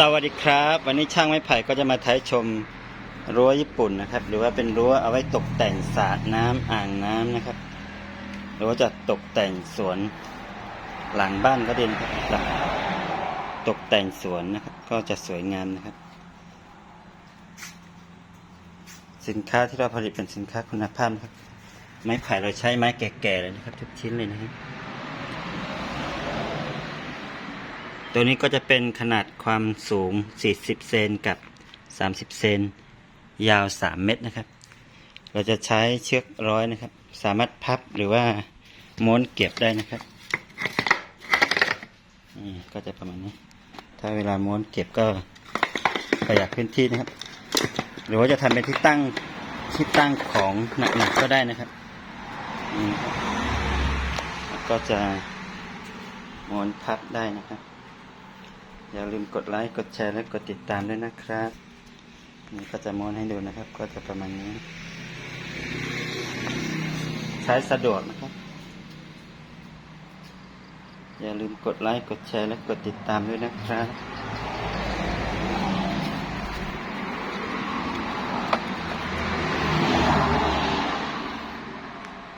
สวัสดีครับ วันนี้ช่างไม้ไผ่ก็จะมาถ่ายชมรั้วญี่ปุ่นนะครับ หรือว่าเป็นรั้วเอาไว้ตกแต่งสระน้ำอ่างน้ำนะครับ หรือว่าจะตกแต่งสวนหลังบ้านก็ดีนะครับหลังตกแต่งสวนนะครับ ก็จะสวยงามนะครับ สินค้าที่เราผลิตเป็นสินค้าคุณภาพครับ ไม้ไผ่เราใช้ไม้แก่ๆเลยนะครับ ทุกชิ้นเลยนะครับ ตัวนี้ก็จะเป็นขนาดความสูง 40 เซนกับ 30 เซนยาว 3 เมตรนะครับ เราจะใช้เชือกร้อยนะครับ สามารถพับหรือว่าม้วนเก็บได้นะครับนี่ก็จะประมาณนี้ ถ้าเวลาม้วนเก็บก็ประหยัดพื้นที่นะครับ หรือว่าจะทำเป็นที่ตั้งที่ตั้งของหนักๆก็ได้นะครับนี่นะครับแล้วก็จะม้วนพับได้นะครับ อย่าลืมกดไลค์ กดแชร์ และกดติดตามด้วยนะครับ นี่ก็จะม้วนให้ดูนะครับ ก็จะประมาณนี้ ใช้สะดวกนะครับ อย่าลืมกดไลค์ กดแชร์ และกดติดตามด้วยนะครับ